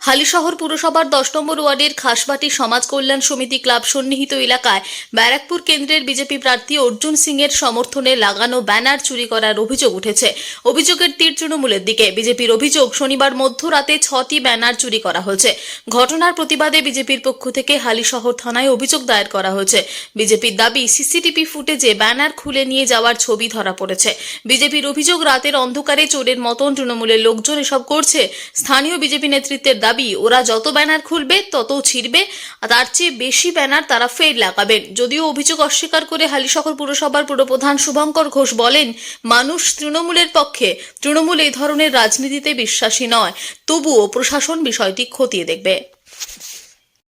হালিশহর পুরসভার দশ নম্বর ওয়ার্ডের খাসবাটি সমাজ কল্যাণ সমিতি ক্লাব সন্নিহিত এলাকায় ব্যারাকপুর কেন্দ্রের বিজেপি প্রার্থী অর্জুন সিং এর সমর্থনে লাগানো ব্যানার চুরি করার অভিযোগ উঠেছে। অভিযোগের তীর তৃণমূলের দিকে। বিজেপির অভিযোগ শনিবার মধ্যরাতে ছটি ব্যানার চুরি করা হয়েছে। ঘটনার প্রতিবাদে বিজেপির পক্ষ থেকে হালিশহর থানায় অভিযোগ দায়ের করা হয়েছে। বিজেপির দাবি, সিসিটিভি ফুটেজে ব্যানার খুলে নিয়ে যাওয়ার ছবি ধরা পড়েছে। বিজেপির অভিযোগ রাতের অন্ধকারে চোরের মতন তৃণমূলের লোকজন এসব করছে। স্থানীয় বিজেপি নেতৃত্বের দাবি, ওরা যত ব্যানার খুলবে, তত ছিঁড়বে তার চেয়ে বেশি ব্যানার তারা ফের লাগাবেন। যদিও অভিযোগ অস্বীকার করে হালিশহর পুরসভার পুরপ্রধান শুভঙ্কর ঘোষ বলেন, মানুষ তৃণমূলের পক্ষে, তৃণমূল এই ধরনের রাজনীতিতে বিশ্বাসী নয়। তবুও প্রশাসন বিষয়টি খতিয়ে দেখবে।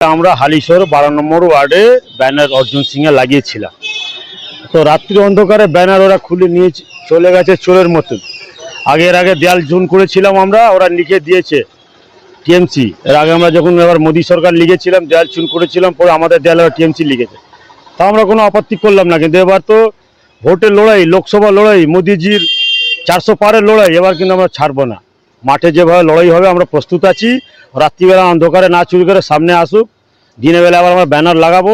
আমরা হালিশহর বারো নম্বর ওয়ার্ডে ব্যানার অর্জুন সিং এ লাগিয়েছিলাম। তো রাত্রি অন্ধকারে ব্যানার ওরা খুলে নিয়ে চলে গেছে চোরের মতন। আগের আগে দেয়াল জুন করেছিলাম আমরা, ওরা লিখে দিয়েছে টিএমসি। এর আগে আমরা যখন এবার মোদী সরকার লিখেছিলাম, দেয়াল চুন করেছিলাম, পরে আমাদের দেয়াল টিএমসি লিখেছে। তা আমরা কোনো আপত্তি করলাম না, কিন্তু এবার তো ভোটের লড়াই, লোকসভা লড়াই, মোদিজির চারশো পারের লড়াই, এবার কিন্তু আমরা ছাড়বো না। মাঠে যেভাবে লড়াই হবে, আমরা প্রস্তুত আছি। রাত্রিবেলা অন্ধকারে না চুরি করে সামনে আসুক। দিনের বেলা আবার আমরা ব্যানার লাগাবো।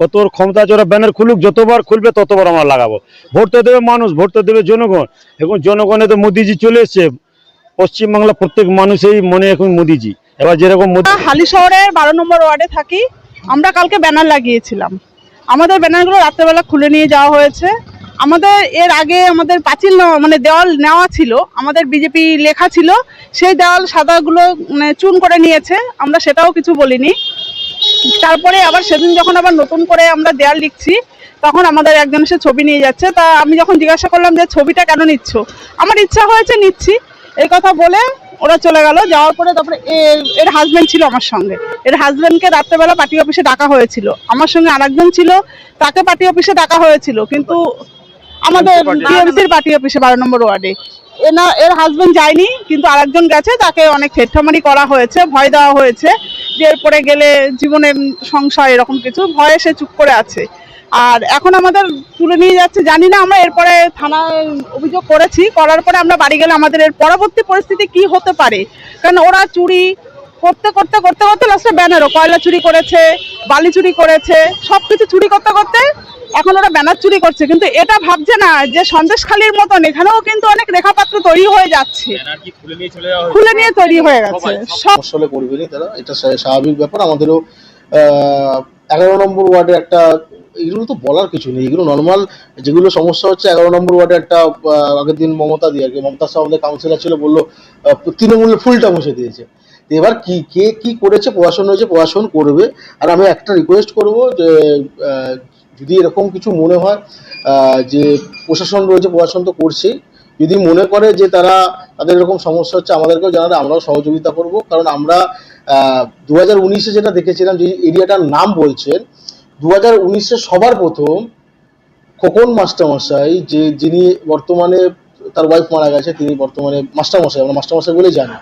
কত ক্ষমতা আছে, ওরা ব্যানার খুলুক, যতবার খুলবে ততবার আমরা লাগাবো। ভোট তো দেবে মানুষ, ভোট তো দেবে জনগণ। এখন জনগণে তো মোদিজি চলে এসছে। পশ্চিমবাংলা প্রত্যেক মানুষেই মনে এখন মোদিজি। এবার যেরকম হালি শহরের বারো নম্বর ওয়ার্ডে থাকি, আমরা কালকে ব্যানার লাগিয়েছিলাম। আমাদের ব্যানারগুলো রাত্রেবেলা খুলে নিয়ে যাওয়া হয়েছে। আমাদের এর আগে আমাদের পাঁচিল মানে দেওয়াল নেওয়া ছিল, আমাদের বিজেপি লেখা ছিল, সেই দেওয়াল সাদাগুলো মানে চুন করে নিয়েছে। আমরা সেটাও কিছু বলিনি। তারপরে আবার সেদিন যখন আবার নতুন করে আমরা দেয়াল লিখছি, তখন আমাদের একজন সে ছবি নিয়ে যাচ্ছে। তা আমি যখন জিজ্ঞাসা করলাম যে, ছবিটা কেন নিচ্ছ? আমার ইচ্ছা হয়েছে নিচ্ছি এই কথা বলে ওরা চলে গেল যাওয়ার পরে তারপরে এর- হাজবেন্ড ছিল আমার সঙ্গে। এর হাজবেন্ডকে রাত্রেবেলা পার্টি অফিসে ডাকা হয়েছিল। আমার সঙ্গে আরেকজন ছিল তাকে পার্টি অফিসে ডাকা হয়েছিল কিন্তু আমাদের টিএমসির পার্টি অফিসে বারো নম্বর ওয়ার্ডে। এনা এর হাজবেন্ড যায়নি কিন্তু আরেকজন গেছে তাকে অনেক ঠেট্টামারি করা হয়েছে ভয় দেওয়া হয়েছে যে এরপরে গেলে জীবনে সংশয় এরকম কিছু। ভয়ে সে চুপ করে আছে। আর এখন আমাদের তুলে নিয়ে যাচ্ছে জানি না আমরা এরপরে থানায় অভিযোগ করেছি করার পরে আমরা বাড়ি গেলে আমাদের এর পরবর্তী পরিস্থিতি কি হতে পারে? কারণ ওরা চুরি করতে করতে করতে করতে লাস্টে ব্যানারও কয়লা চুরি করেছে বালি চুরি করেছে সব কিছু চুরি করতে করতে এখন ওরা ব্যানার চুরি করছে। কিন্তু এটা ভাবছে না যে সন্দেশখালির মতন এখানেও কিন্তু অনেক রেখাপাত্র তৈরি হয়ে যাচ্ছে। খুলে নিয়ে তৈরি হয়ে গেছে। সব করবেনই তারা এটা স্বাভাবিক ব্যাপার। আমাদেরও এগারো নম্বর ওয়ার্ডে একটা, এগুলো তো বলার কিছু নেই, এগুলো নর্মাল যেগুলো সমস্যা হচ্ছে এগারো নম্বর ওয়ার্ডে একটা আগের দিন মমতা দিয়ে আর কি মমতা সাহেব আমাদের কাউন্সিলর ছিল, বলল তৃণমূলের ফুলটা মুছে দিয়েছে। এবার কি, কে কি করেছে, প্রশাসন হয়েছে, প্রশাসন করবে। আর আমি একটা রিকোয়েস্ট করব যে যদি এরকম কিছু মনে হয় যে প্রশাসন রয়েছে, প্রশাসন তো করছেই যদি মনে করে যে তারা তাদের এরকম সমস্যা হচ্ছে, আমাদেরকেও জানালে আমরাও সহযোগিতা করব। কারণ আমরা দু হাজার উনিশে যেটা দেখেছিলাম যে এরিয়াটার নাম বলছেন দু হাজার উনিশে সবার প্রথম খোকন মাস্টারমশাই, যে যিনি বর্তমানে তার ওয়াইফ মারা গেছে, তিনি বর্তমানে মাস্টারমশাই, আমরা মাস্টারমশাই বলে জানি,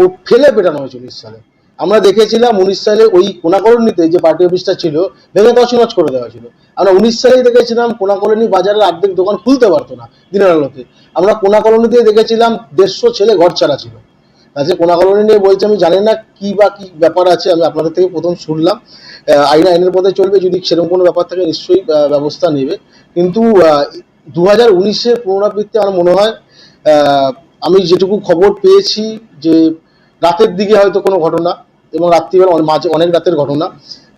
ও ফেলে পেটানো হয়েছে উনিশ সালে। আমরা দেখেছিলাম উনিশ সালে ওই কোনাকরণীতে যে পার্টি অফিসটা ছিল, ভেঙে তছনছ করে দেওয়া ছিল। আমরা উনিশ সালেই দেখেছিলাম কোনাকরণী বাজারের অর্ধেক দোকান খুলতে পারতো না দিনের আলোতে। আমরা কোনাকরণীতে দেখেছিলাম দেড়শো ছেলে ঘর ছাড়া ছিল। আজকে কোনাকরণী নিয়ে বলছে, আমি জানি না কি বা কি ব্যাপার আছে, আমি আপনাদের থেকে প্রথম শুনলাম। আইন, আইনের পথে চলবে, যদি সেরকম কোনো ব্যাপার থাকে নিশ্চয়ই ব্যবস্থা নেবে। কিন্তু দু হাজার উনিশের পুনরাবৃত্তি আমার মনে হয় আমি যেটুকু খবর পেয়েছি যে রাতের দিকে হয়তো কোনো ঘটনা এবং রাত্রিবেলা মাঝে অনেক রাতের ঘটনা।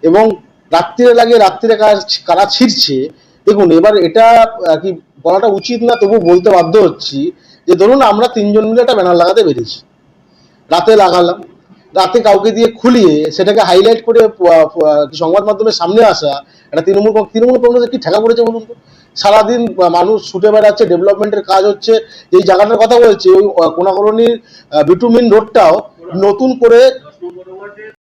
এবং রাত্রিরে লাগে রাত্রিরে কারা- কারা ছিঁড়ছে দেখুন, এবার এটা আর কি বলাটা উচিত না তবু বলতে বাধ্য হচ্ছি যে ধরুন আমরা তিনজন মিলে একটা ব্যানার লাগাতে পেরেছি। রাতে লাগালাম। রাতে কাউকে দিয়ে খুলিয়ে সেটাকে হাইলাইট করে সংবাদ মাধ্যমের সামনে আসা একটা তৃণমূল তৃণমূল কংগ্রেসের কি ঠেকা পড়েছে বলুন তো? সারাদিন মানুষ ছুটে বেড়াচ্ছে ডেভেলপমেন্টের কাজ হচ্ছে এই জায়গাটার কথা বলছে, ওই কোনাকরণীর বিটুমিন রোডটাও নতুন করে